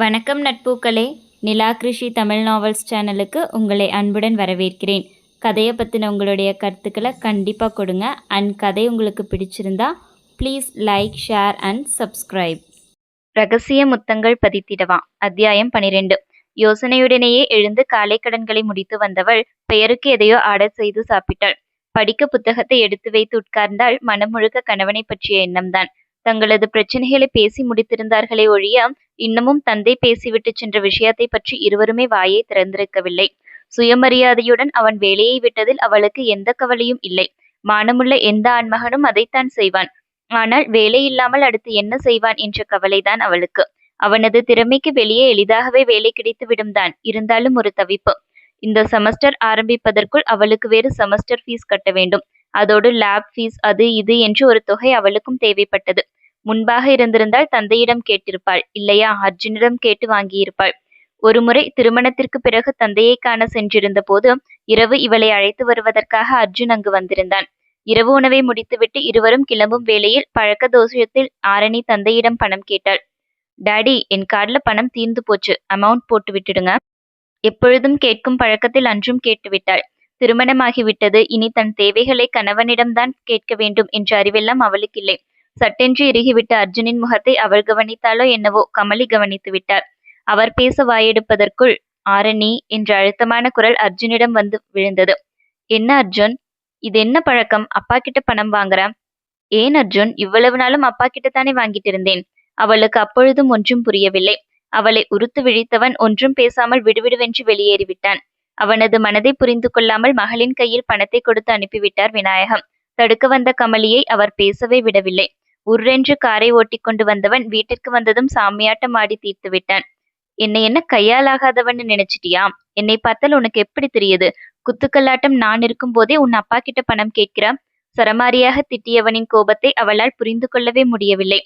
வணக்கம் நட்பூக்களே. நிலா கிருஷி தமிழ் நாவல்ஸ் சேனலுக்கு உங்களை அன்புடன் வரவேற்கிறேன். கதையை பற்றின உங்களுடைய கருத்துக்களை கண்டிப்பாக கொடுங்க. அண்ட் கதை உங்களுக்கு பிடிச்சிருந்தா please like share and subscribe ரகசிய முத்தங்கள் பதித்திடவா? அத்தியாயம் பனிரெண்டு. யோசனையுடனேயே எழுந்து காலை கடன்களை முடித்து வந்தவள் பெயருக்கு எதையோ ஆர்டர் செய்து சாப்பிட்டாள். படிக்க புத்தகத்தை எடுத்து வைத்து உட்கார்ந்தால் மனம் முழுக்க கணவனை பற்றிய எண்ணம்தான். தங்களது பிரச்சனைகளை பேசி முடித்திருந்தார்களே ஒழிய இன்னமும் தந்தை பேசிவிட்டு சென்ற விஷயத்தை பற்றி இருவருமே வாயை திறந்திருக்கவில்லை. சுயமரியாதையுடன் அவன் வேலையை விட்டதில் அவளுக்கு எந்த கவலையும் இல்லை. மானமுள்ள எந்த ஆண்மகனும் அதைத்தான் செய்வான். ஆனால் வேலை இல்லாமல் அடுத்து என்ன செய்வான் என்ற கவலைதான் அவளுக்கு. அவனது திறமைக்கு வெளியே எளிதாகவே வேலை கிடைத்து விடும்தான் இருந்தாலும் ஒரு தவிப்பு. இந்த செமஸ்டர் ஆரம்பிப்பதற்குள் அவளுக்கு வேறு செமஸ்டர் ஃபீஸ் கட்ட வேண்டும். அதோடு லேப் ஃபீஸ் அது இது என்று ஒரு தொகை அவளுக்கும் தேவைப்பட்டது. முன்பாக இருந்திருந்தால் தந்தையிடம் கேட்டிருப்பாள். இல்லையா? அர்ஜுனிடம் கேட்டு வாங்கியிருப்பாள். ஒருமுறை திருமணத்திற்கு பிறகு தந்தையை காண சென்றிருந்த போது இரவு இவளை அழைத்து வருவதற்காக அர்ஜுன் அங்கு வந்திருந்தான். இரவு உணவை முடித்துவிட்டு இருவரும் கிளம்பும் வேளையில் பழக்க தோஷத்தில் ஆரணி தந்தையிடம் பணம் கேட்டாள். டாடி என் கார்டுல பணம் தீர்ந்து போச்சு. அமௌண்ட் போட்டு விட்டுடுங்க. எப்பொழுதும் கேட்கும் பழக்கத்தில் அன்றும் கேட்டுவிட்டாள். திருமணமாகிவிட்டது. இனி தன் தேவைகளை கணவனிடம்தான் கேட்க வேண்டும் என்ற அறிவெல்லாம் அவளுக்கில்லை சட்டென்று இறுகிவிட்ட அர்ஜுனின் முகத்தை அவள் கவனித்தாலோ என்னவோ கமலி கவனித்து விட்டார் அவர் பேச வாயெடுப்பதற்குள் ஆரணி என்ற அழுத்தமான குரல் அர்ஜுனிடம் வந்து விழுந்தது. என்ன அர்ஜுன்? இது என்ன பழக்கம்? அப்பா கிட்ட பணம் வாங்குற ஏன் அர்ஜுன்? இவ்வளவு நாளும் அப்பா கிட்ட தானே வாங்கிட்டு இருந்தேன். அவளுக்கு அப்பொழுதும் ஒன்றும் புரியவில்லை. அவளை உறுத்து விழித்தவன் ஒன்றும் பேசாமல் விடுவிடுவென்று வெளியேறிவிட்டான். அவனது மனதை புரிந்து கொள்ளாமல் மகளின் கையில் பணத்தை கொடுத்து அனுப்பிவிட்டார் விநாயகம். தடுக்க வந்த கமலியை அவர் பேசவே விடவில்லை. உர்ரென்று காரை ஓட்டிக்கொண்டு வந்தவன் வீட்டிற்கு வந்ததும் சாமியாட்டம் ஆடி தீர்த்து விட்டான். என்னை என்ன கையாலாகாதவன்னு நினைச்சிட்டியா என்னை பார்த்தால் உனக்கு எப்படி தெரியுது? குத்துக்கல்லாட்டம் நான் இருக்கும் போதே உன் அப்பா கிட்ட பணம் கேட்கிறா சரமாரியாக திட்டியவனின் கோபத்தை அவளால் புரிந்து கொள்ளவே முடியவில்லை.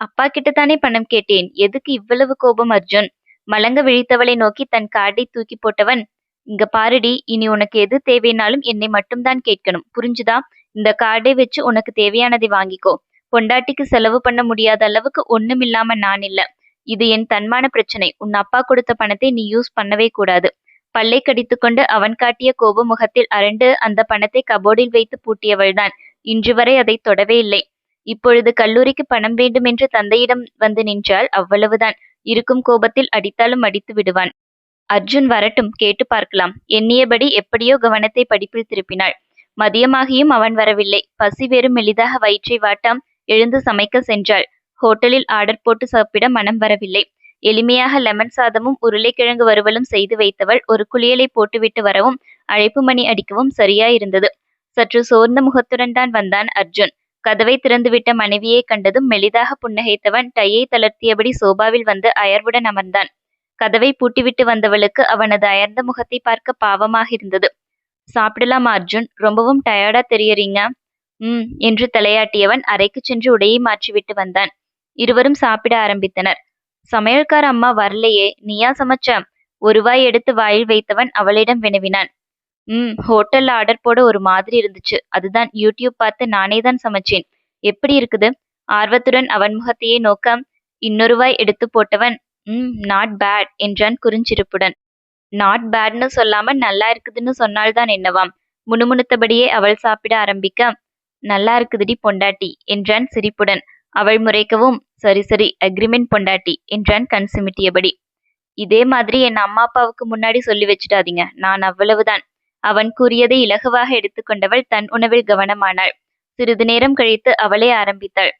அப்பா கிட்ட தானே பணம் கேட்டேன். எதுக்கு இவ்வளவு கோபம் அர்ஜுன்? மலங்க விழித்தவளை நோக்கி தன் கார்டை தூக்கி போட்டவன் இங்க பாருடி இனி உனக்கு எது தேவைனாலும் என்னை மட்டும்தான் கேட்கணும். புரிஞ்சுதா? இந்த கார்டை வச்சு உனக்கு தேவையானதை வாங்கிக்கோ. பொண்டாட்டிக்கு செலவு பண்ண முடியாத அளவுக்கு ஒண்ணும் இல்லாம நான் இல்ல. இது என் தன்மான பிரச்சனை. உன் அப்பா கொடுத்த பணத்தை நீ யூஸ் பண்ணவே கூடாது. பல்லை கடித்துக்கொண்டு அவன் காட்டிய கோப முகத்தில் அரண்டு அந்த பணத்தை கபோர்டில் வைத்து பூட்டியவள்தான் இன்று வரை அதை தொடவே இல்லை. இப்பொழுது கல்லூரிக்கு பணம் வேண்டும் என்று தந்தையிடம் வந்து நின்றால் அவ்வளவுதான். இருக்கும் கோபத்தில் அடித்தாலும் அடித்து விடுவான். அர்ஜுன் வரட்டும் கேட்டு பார்க்கலாம். எண்ணியபடி எப்படியோ கவனத்தை படிப்பில் திருப்பினாள். மதியமாகியும் அவன் வரவில்லை. பசி வெறும் மெளிதாக வயிற்றை வாட்டாம். எழுந்து சமைக்க சென்றாள். ஹோட்டலில் ஆர்டர் போட்டு சாப்பிட மனம் வரவில்லை. எளிமையாக லெமன் சாதமும் உருளைக்கிழங்கு வறுவலும் செய்து வைத்தவள் ஒரு குளியலை போட்டுவிட்டு வரவும் அழைப்பு மணி அடிக்கவும் சரியாயிருந்தது. சற்று சோர்ந்த முகத்துடன் தான் வந்தான் அர்ஜுன். கதவை திறந்துவிட்ட மனைவியை கண்டதும் மெலிதாக புன்னகைத்தவன் டையை தளர்த்தியபடி சோபாவில் வந்து அயர்வுடன் அமர்ந்தான். கதவை பூட்டிவிட்டு வந்தவளுக்கு அவனது அயர்ந்த முகத்தை பார்க்க பாவமாக இருந்தது. சாப்பிடலாமா அர்ஜுன்? ரொம்பவும் டயர்டா தெரியறீங்க? உம் என்று தலையாட்டியவன் அறைக்கு சென்று உடையை மாற்றிவிட்டு வந்தான். இருவரும் சாப்பிட ஆரம்பித்தனர். சமையல்கார அம்மா வரலையே நீயா சமைச்ச? ஒரு வாய் எடுத்து வாயில் வைத்தவன் அவளிடம் வினவினான். ம் ஹோட்டல்ல ஆர்டர் போட ஒரு மாதிரி இருந்துச்சு. அதுதான் யூடியூப் பார்த்து நானே தான் சமைச்சேன். எப்படி இருக்குது? ஆர்வத்துடன் அவன் முகத்தையே நோக்க இன்னொரு வாய் எடுத்து போட்டவன் ம் நாட் பேட் என்றான் குறிஞ்சிருப்புடன். நாட் பேட்னு சொல்லாம நல்லா இருக்குதுன்னு சொன்னால்தான் என்னவாம்? முணுமுணுத்தபடியே அவள் சாப்பிட ஆரம்பிக்க நல்லா இருக்குதுடி பொண்டாட்டி என்றான் சிரிப்புடன். அவள் முறைக்கவும் சரி சரி அக்ரிமெண்ட் பொண்டாட்டி என்றான் கண் சிமிட்டியபடி இதே மாதிரி என் அம்மா அப்பாவுக்கு முன்னாடி சொல்லி வச்சிடாதீங்க நான் அவ்வளவுதான் அவன் கூறியதை இலகுவாக எடுத்துக்கொண்டவள் தன் உணவில் கவனமானாள். சிறிது நேரம் கழித்து அவளே ஆரம்பித்தாள்.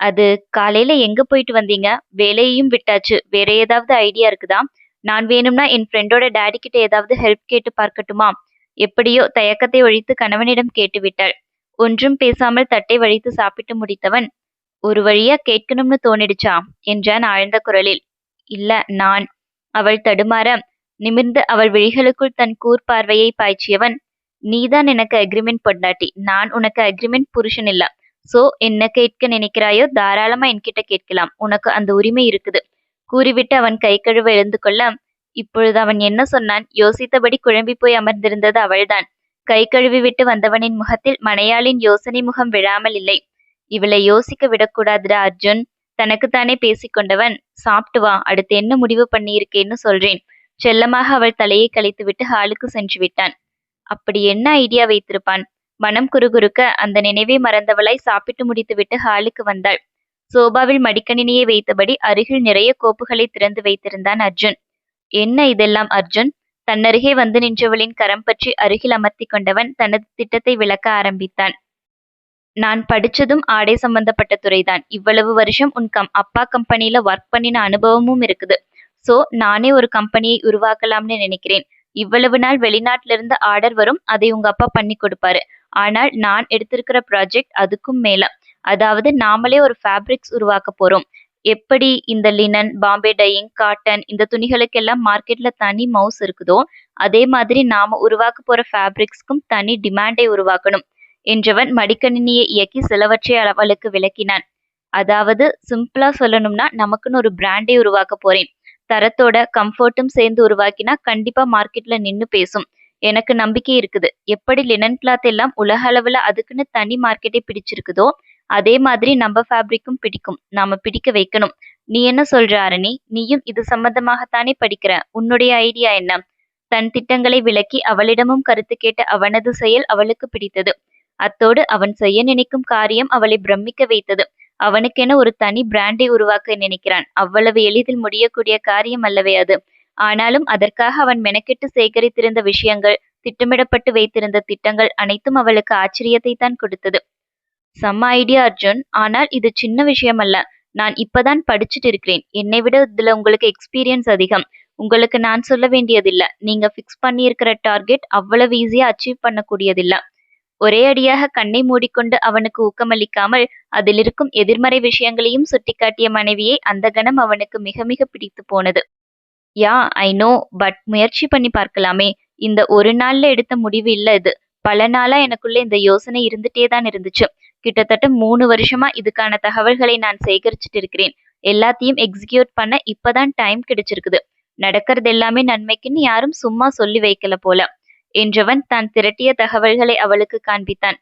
அது காலையில எங்க போயிட்டு வந்தீங்க? வேலையையும் விட்டாச்சு. வேற ஏதாவது ஐடியா இருக்குதா? நான் வேணும்னா என் ஃப்ரெண்டோட டேடி கிட்ட ஏதாவது ஹெல்ப் கேட்டு பார்க்கட்டுமா? எப்படியோ தயக்கத்தை ஒழித்து கணவனிடம் கேட்டுவிட்டாள். ஒன்றும் பேசாமல் தட்டை வழித்து சாப்பிட்டு முடித்தவன் ஒரு வழியா கேட்கணும்னு தோணிடுச்சா? என்றான் ஆழ்ந்த குரலில். இல்ல நான். அவள் தடுமாற நிமிர்ந்து அவள் விழிகளுக்குள் தன் கூர் பார்வையை பாய்ச்சியவன் நீதான் எனக்கு அக்ரிமெண்ட் பொண்டாட்டி. நான் உனக்கு அக்ரிமெண்ட் புருஷன் இல்ல சோ என்ன கேட்க நினைக்கிறாயோ தாராளமா என்கிட்ட கேட்கலாம். உனக்கு அந்த உரிமை இருக்குது. கூறிவிட்டு அவன் கை கழுவ எழுந்து கொள்ள இப்பொழுது அவன் என்ன சொன்னான்? யோசித்தபடி குழம்பி போய் அமர்ந்திருந்தது அவள்தான். கை கழுவி விட்டு வந்தவனின் முகத்தில் மனையாளின் யோசனை முகம் விழாமல் இல்லை. இவளை யோசிக்க விடக்கூடாதுடா அர்ஜுன். தனக்குத்தானே பேசிக்கொண்டவன் சாப்பிட்டு வா அடுத்து என்ன முடிவு பண்ணியிருக்கேன்னு சொல்றேன். செல்லமாக அவள் தலையை கழித்துவிட்டு ஹாலுக்கு சென்று விட்டான். அப்படி என்ன ஐடியா வைத்திருப்பான்? மனம் குறுகுறுக்க அந்த நினைவை மறந்தவளாய் சாப்பிட்டு முடித்துவிட்டு ஹாலுக்கு வந்தாள். சோபாவில் மடிக்கணினியை வைத்தபடி அருகில் நிறைய கோப்புகளை திறந்து வைத்திருந்தான் அர்ஜுன். என்ன இதெல்லாம் அர்ஜுன்? தன்னருகே வந்து நின்றவளின் கரம் பற்றி அருகில் அமர்த்தி கொண்டவன் தனது திட்டத்தை விளக்க ஆரம்பித்தான். நான் படிச்சதும் ஆடை சம்பந்தப்பட்ட துறைதான். இவ்வளவு வருஷம் உன் கம் அப்பா கம்பெனில ஒர்க் பண்ணின அனுபவமும் இருக்குது. சோ நானே ஒரு கம்பெனியை உருவாக்கலாம்னு நினைக்கிறேன். இவ்வளவு நாள் வெளிநாட்டிலிருந்து ஆர்டர் வரும் அதை உங்க அப்பா பண்ணி கொடுப்பாரு. ஆனால் நான் எடுத்திருக்கிற ப்ராஜெக்ட் அதுக்கும் மேல. அதாவது நாமளே ஒரு ஃபேப்ரிக்ஸ் உருவாக்க போறோம். எப்படி இந்த லினன் பாம்பே டையிங் காட்டன் இந்த துணிகளுக்கெல்லாம் மார்க்கெட்ல தனி மவுஸ் இருக்குதோ அதே மாதிரி நாம உருவாக்க போற ஃபேப்ரிக்ஸ்க்கும் தனி டிமாண்டை உருவாக்கணும் என்றவன் மடிக்கணினியை இயக்கி சிலவற்றை அவளுக்கு விளக்கினான். அதாவது சிம்பிளா சொல்லணும்னா நமக்குன்னு ஒரு பிராண்டை உருவாக்க போறேன். தரத்தோட கம்ஃபர்ட்டும் சேர்ந்து உருவாக்கினா கண்டிப்பா மார்க்கெட்ல நின்னு பேசும். எனக்கு நம்பிக்கை இருக்குது. எப்படி லினன் கிளாத் எல்லாம் உலக அளவுல அதுக்குன்னு தனி மார்க்கெட்டை பிடிச்சிருக்குதோ அதே மாதிரி நம்ம ஃபேப்ரிக்கும் பிடிக்கும். நாம பிடிக்க வைக்கணும். நீ என்ன சொல்ற அரணி? நீயும் இது சம்பந்தமாகத்தானே படிக்கிற? உன்னுடைய ஐடியா என்ன? தன் திட்டங்களை விளக்கி அவளிடமும் கருத்து கேட்ட அவனது செயல் அவளுக்கு பிடித்தது. அத்தோடு அவன் செய்ய நினைக்கும் காரியம் அவளை பிரமிக்க வைத்தது. அவனுக்கென ஒரு தனி பிராண்டை உருவாக்க நினைக்கிறான். அவ்வளவு எளிதில் முடியக்கூடிய காரியம் அல்லவே அது. ஆனாலும் அதற்காக அவன் மெனக்கெட்டு சேகரித்திருந்த விஷயங்கள் திட்டமிடப்பட்டு வைத்திருந்த திட்டங்கள் அனைத்தும் அவளுக்கு ஆச்சரியத்தை தான் கொடுத்தது. செம்ம ஐடியா அர்ஜுன். ஆனால் இது சின்ன விஷயம் அல்ல நான் இப்பதான் படிச்சுட்டு இருக்கிறேன் என்னை விட இதுல உங்களுக்கு எக்ஸ்பீரியன்ஸ் அதிகம். உங்களுக்கு நான் சொல்ல வேண்டியதில்ல. நீங்க ஃபிக்ஸ் பண்ணியிருக்கிற டார்கெட் அவ்வளவு ஈஸியா அச்சீவ் பண்ணக்கூடியதில்ல. ஒரே அடியாக கண்ணை மூடிக்கொண்டு அவனுக்கு ஊக்கமளிக்காமல் அதில் இருக்கும் எதிர்மறை விஷயங்களையும் சுட்டிக்காட்டிய மனைவியை அந்த கணம் அவனுக்கு மிக மிக பிடித்து போனது. யா ஐ நோ பட் முயற்சி பண்ணி பார்க்கலாமே. இந்த ஒரு நாள்ல எடுத்த முடிவு இல்ல இது. பல நாளா எனக்குள்ள இந்த யோசனை இருந்துட்டே தான் இருந்துச்சு. கிட்டத்தட்ட மூணு வருஷமா இதுக்கான தகவல்களை நான் சேகரிச்சுட்டு இருக்கிறேன் எல்லாத்தையும் எக்ஸிக்யூட் பண்ண இப்பதான் டைம் கிடைச்சிருக்குது. நடக்கிறது எல்லாமே நன்மைக்குன்னு யாரும் சும்மா சொல்லி வைக்கல போல. என்றவன் தான் திரட்டிய தகவல்களை அவளுக்கு காண்பித்தான்.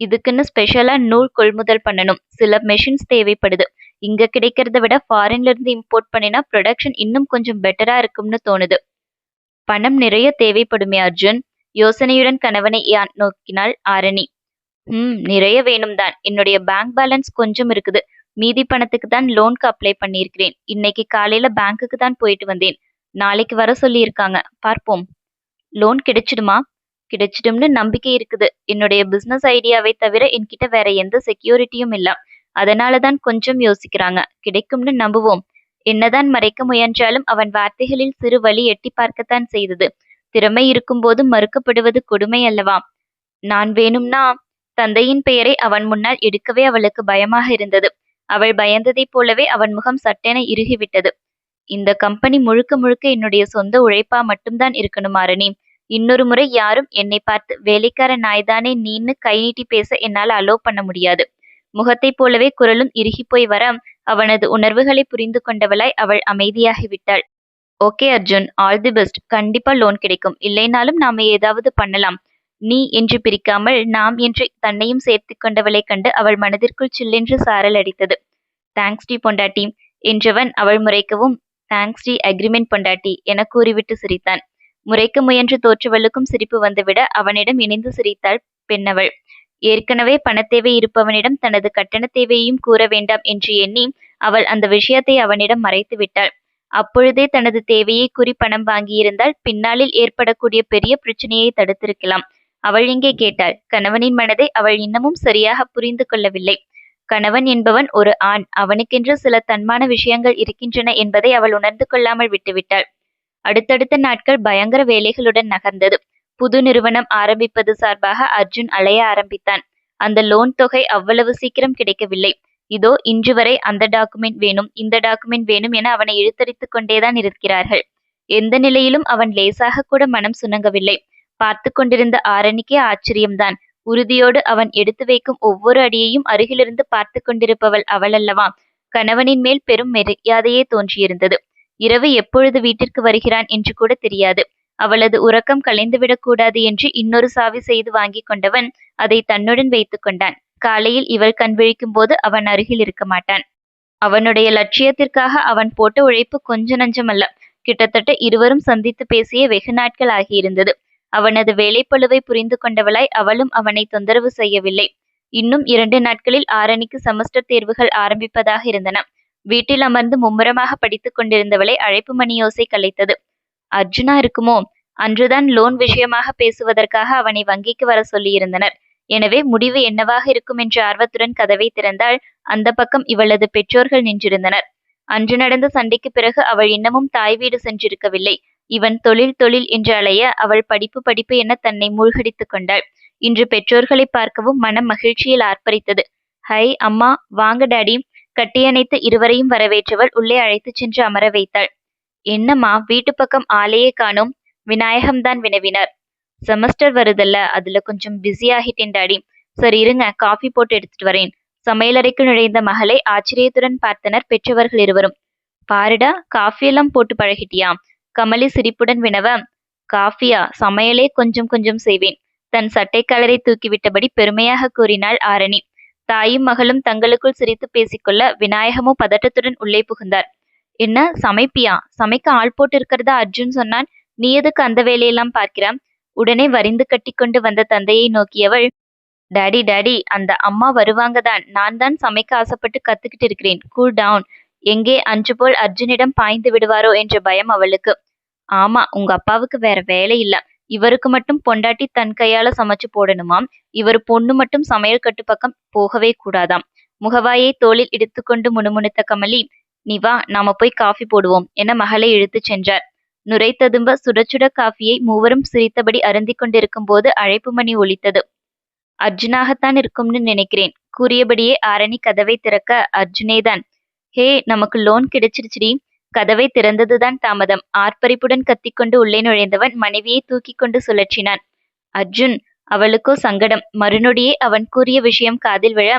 இதுக்குன்னு ஸ்பெஷலா நூல் கொள்முதல் பண்ணணும். சில மெஷின்ஸ் தேவைப்படுது. இங்க கிடைக்கிறத விட ஃபாரின்ல இருந்து இம்போர்ட் பண்ணினா ப்ரொடக்ஷன் இன்னும் கொஞ்சம் பெட்டரா இருக்கும்னு தோணுது. பணம் நிறைய தேவைப்படுமே அர்ஜுன்? யோசனையுடன் கணவனை நோக்கினாள் ஆரணி. ம் நிறைய வேணும் தான் என்னுடைய பேங்க் பேலன்ஸ் கொஞ்சம் இருக்குது. மீதி பணத்துக்கு தான் லோனுக்கு அப்ளை பண்ணியிருக்கிறேன். இன்னைக்கு காலையில பேங்க்குக்கு தான் போயிட்டு வந்தேன். நாளைக்கு வர சொல்லியிருக்காங்க. பார்ப்போம். லோன் கிடைச்சிடுமா? கிடைச்சிடும்னு நம்பிக்கை இருக்குது. என்னுடைய பிசினஸ் ஐடியாவை தவிர என்கிட்ட வேற எந்த செக்யூரிட்டியும் இல்ல. அதனால தான் கொஞ்சம் யோசிக்கிறாங்க. கிடைக்கும்னு நம்புவோம். என்னதான் மறைக்க முயன்றாலும் அவன் வார்த்தைகளில் சிறு வழி எட்டி பார்க்கத்தான் செய்தது. திறமை இருக்கும்போது மறுக்கப்படுவது கொடுமை அல்லவா? நான் வேணும்னா தந்தையின் பெயரை அவன் முன்னால் எடுக்கவே அவளுக்கு பயமாக இருந்தது. அவள் பயந்ததைப் போலவே அவன் முகம் சட்டென இறுகிவிட்டது. இந்த கம்பெனி முழுக்க முழுக்க என்னுடைய சொந்த உழைப்பா மட்டும்தான் இருக்கணும் ஆரணி. இன்னொரு முறை யாரும் என்னை பார்த்து வேலைக்கார நாய்தானே நீன்னு கை நீட்டி பேச என்னால் அலோ பண்ண முடியாது. முகத்தைப் போலவே குரலும் இறுகி போய் வர அவனது உணர்வுகளை புரிந்து கொண்டவளாய் அவள் அமைதியாகிவிட்டாள். Okay Arjun. All the best. கண்டிப்பா லோன் கிடைக்கும். இல்லைனாலும் நாம ஏதாவது பண்ணலாம். நீ என்று பிரிக்காமல் நாம் என்று தன்னையும் சேர்த்து கொண்டவளைக் கண்டு அவள் மனதிற்குள் சில்லென்று சாரல் அடித்தது. தேங்க்ஸ் டி பொண்டாட்டி என்றவன் அவள் முறைக்கவும் தேங்க்ஸ் டி அக்ரிமெண்ட் பொண்டாட்டி என கூறிவிட்டு சிரித்தான். முறைக்க முயன்று தோற்றவளுக்கும் சிரிப்பு வந்துவிட அவனிடம் இணைந்து சிரித்தாள் பெண்ணவள். ஏற்கனவே பணத்தேவை இருப்பவனிடம் தனது கட்டண தேவையையும் கூற வேண்டாம் என்று எண்ணி அவள் அந்த விஷயத்தை அவனிடம் மறைத்து விட்டாள். அப்பொழுதே தனது தேவையை குறிப்பணம் பணம் வாங்கியிருந்தால் பின்னாளில் ஏற்படக்கூடிய பெரிய பிரச்சனையை தடுத்திருக்கலாம். அவள் இங்கே கேட்டாள். கணவனின் மனதை அவள் இன்னமும் சரியாக புரிந்து கொள்ளவில்லை. கணவன் என்பவன் ஒரு ஆண். அவனுக்கென்று சில தன்மான விஷயங்கள் இருக்கின்றன என்பதை அவள் உணர்ந்து கொள்ளாமல் விட்டுவிட்டாள். அடுத்தடுத்த நாட்கள் பயங்கர வேலைகளுடன் நகர்ந்தது. புது நிறுவனம் ஆரம்பிப்பது சார்பாக அர்ஜுன் அலைய ஆரம்பித்தான். அந்த லோன் தொகை அவ்வளவு சீக்கிரம் கிடைக்கவில்லை. இதோ இன்று வரை அந்த டாக்குமெண்ட் வேணும் இந்த டாக்குமெண்ட் வேணும் என அவனை இழுத்தரித்துக் கொண்டேதான் இருக்கிறார்கள். எந்த நிலையிலும் அவன் லேசாக கூட மனம் சுணங்கவில்லை. பார்த்து கொண்டிருந்த ஆரணிக்கே ஆச்சரியம்தான். உறுதியோடு அவன் எடுத்து வைக்கும் ஒவ்வொரு அடியையும் அருகிலிருந்து பார்த்து கொண்டிருப்பவள் அவளல்லவா? கணவனின் மேல் பெரும் மரியாதையே தோன்றியிருந்தது. இரவு எப்பொழுது வீட்டிற்கு வருகிறான் என்று கூட தெரியாது. அவளது உறக்கம் கலைந்துவிடக் கூடாது என்று இன்னொரு சாவி செய்து வாங்கிக் கொண்டவன் அதை தன்னுடன் வைத்துக் கொண்டான். காலையில் இவள் கண் விழிக்கும் போது அவன் அருகில் இருக்க மாட்டான். அவனுடைய லட்சியத்திற்காக அவன் போட்ட உழைப்பு கொஞ்ச நஞ்சமல்ல. கிட்டத்தட்ட இருவரும் சந்தித்து பேசிய வெகு நாட்கள் ஆகியிருந்தது. அவனது வேலைப்பளுவை புரிந்து கொண்டவளாய் அவளும் அவனை தொந்தரவு செய்யவில்லை. இன்னும் இரண்டு நாட்களில் ஆரணிக்கு செமஸ்டர் தேர்வுகள் ஆரம்பிப்பதாக இருந்தன. வீட்டில் அமர்ந்து மும்முரமாக படித்துக் கொண்டிருந்தவளை அழைப்பு மணியோசை கலைத்தது. அர்ஜுனா இருக்குமோ? அன்றுதான் லோன் விஷயமாக பேசுவதற்காக அவனை வங்கிக்கு வர சொல்லியிருந்தனர். எனவே முடிவு என்னவாக இருக்கும் என்ற ஆர்வத்துடன் கதவை திறந்தால் அந்த பக்கம் இவளது பெற்றோர்கள் நின்றிருந்தனர். அன்று நடந்த சண்டைக்கு பிறகு அவள் இன்னமும் தாய் வீடு சென்றிருக்கவில்லை. இவன் தொழில் தொழில் என்று அலைய அவள் படிப்பு படிப்பு என தன்னை மூழ்கடித்துக் கொண்டாள். இன்று பெற்றோர்களை பார்க்கவும் மனம் மகிழ்ச்சியில் ஆர்ப்பரித்தது. ஹை அம்மா வாங்க டாடி. கட்டியணைத்து இருவரையும் வரவேற்றவள் உள்ளே அழைத்துச் சென்று அமர வைத்தாள். என்னம்மா வீட்டு பக்கம் ஆளையே காணும். விநாயகம்தான் வினவினார். செமஸ்டர் வருதல்ல அதுல கொஞ்சம் பிஸி ஆகிட்டேன் டாடி. சரி இருங்க காஃபி போட்டு எடுத்துட்டு வரேன். சமையலறைக்கு நுழைந்த மகளை ஆச்சரியத்துடன் பார்த்தனர் பெற்றவர்கள் இருவரும். பாருடா காஃபியெல்லாம் போட்டு பழகிட்டியா? கமலி சிரிப்புடன் வினவ காஃபியா சமையலே கொஞ்சம் கொஞ்சம் செய்வேன். தன் சட்டை கலரை தூக்கிவிட்டபடி பெருமையாக கூறினாள் ஆரணி. தாயும் மகளும் தங்களுக்குள் சிரித்து பேசிக்கொள்ள விநாயகமோ பதட்டத்துடன் உள்ளே புகுந்தார். என்ன சமைப்பியா? சமைக்க ஆள் போட்டு இருக்கிறதா அர்ஜுன் சொன்னான். நீ எதுக்கு அந்த வேலையெல்லாம் பார்க்கிறான் உடனே வரிந்து கட்டி கொண்டு வந்த தந்தையை நோக்கியவள் டாடி டாடி அந்த அம்மா வருவாங்க தான். நான் தான் சமைக்க ஆசைப்பட்டு கத்துக்கிட்டு இருக்கிறேன். Cool down. எங்கே அன்று போல் அர்ஜுனிடம் பாய்ந்து விடுவாரோ? என்ற பயம் அவளுக்கு. ஆமா உங்க அப்பாவுக்கு வேற வேலை இல்ல. இவருக்கு மட்டும் பொண்டாட்டி தன் கையால சமைச்சு போடணுமாம். இவர் பொண்ணு மட்டும் சமையல் கட்டு பக்கம் போகவே கூடாதாம். முகவாயை தோளில் இடித்துக்கொண்டு முணுமுணுத்த கமலி நீ வா நாம போய் காஃபி போடுவோம் என மகளை இழுத்துச் சென்றார். நுரை ததும்ப சுட சுட காஃபியை மூவரும் சிரித்தபடி அருந்திக் கொண்டிருக்கும் போது அழைப்பு மணி ஒலித்தது. அர்ஜுனாகத்தான் இருக்கும்னு நினைக்கிறேன் கூறியபடியே ஆரணி கதவை திறக்க அர்ஜுனேதான். ஹே நமக்கு லோன் கிடைச்சிருச்சுடி. கதவை திறந்ததுதான் தாமதம். ஆர்ப்பரிப்புடன் கத்திக்கொண்டு உள்ளே நுழைந்தவன் மனைவியை தூக்கி கொண்டு சுழற்றினான். அர்ஜுன் அவளுக்கோ சங்கடம். மறுநொடியே அவன் கூறிய விஷயம் காதில் விழ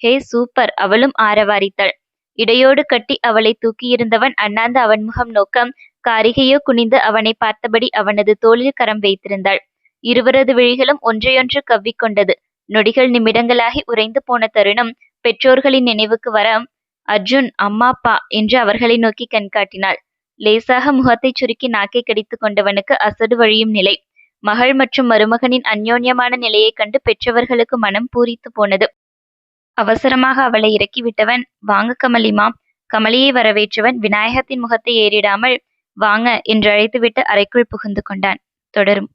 ஹே சூப்பர். அவளும் ஆரவாரித்தாள். இடையோடு கட்டி அவளை தூக்கியிருந்தவன் அண்ணாந்து அவன் முகம் நோக்கம் காரிகையோ குனிந்து அவனை பார்த்தபடி அவனது தோளில் கரம் வைத்திருந்தாள். இருவரது விழிகளும் ஒன்றையொன்று கவ்விக்கொண்டது. நொடிகள் நிமிடங்களாகி உறைந்து போன தருணம் பெற்றோர்களின் நினைவுக்கு வர அர்ஜுன் அம்மா அப்பா என்று அவர்களை நோக்கி கண்காட்டினாள். லேசாக முகத்தைச் சுருக்கி நாக்கை கடித்துக் கொண்டவனுக்கு அசடு வழியும் நிலை. மகள் மற்றும் மருமகனின் அந்யோன்யமான நிலையைக் கண்டு பெற்றவர்களுக்கு மனம் பூரித்து போனது. அவசரமாக அவளை இறக்கிவிட்டவன் வாங்க கமலிமா கமலியை வரவேற்றவன் விநாயகத்தின் முகத்தை ஏறிடாமல் வாங்க என்று அழைத்துவிட்டு அறைக்குள் புகுந்து கொண்டான். தொடரும்.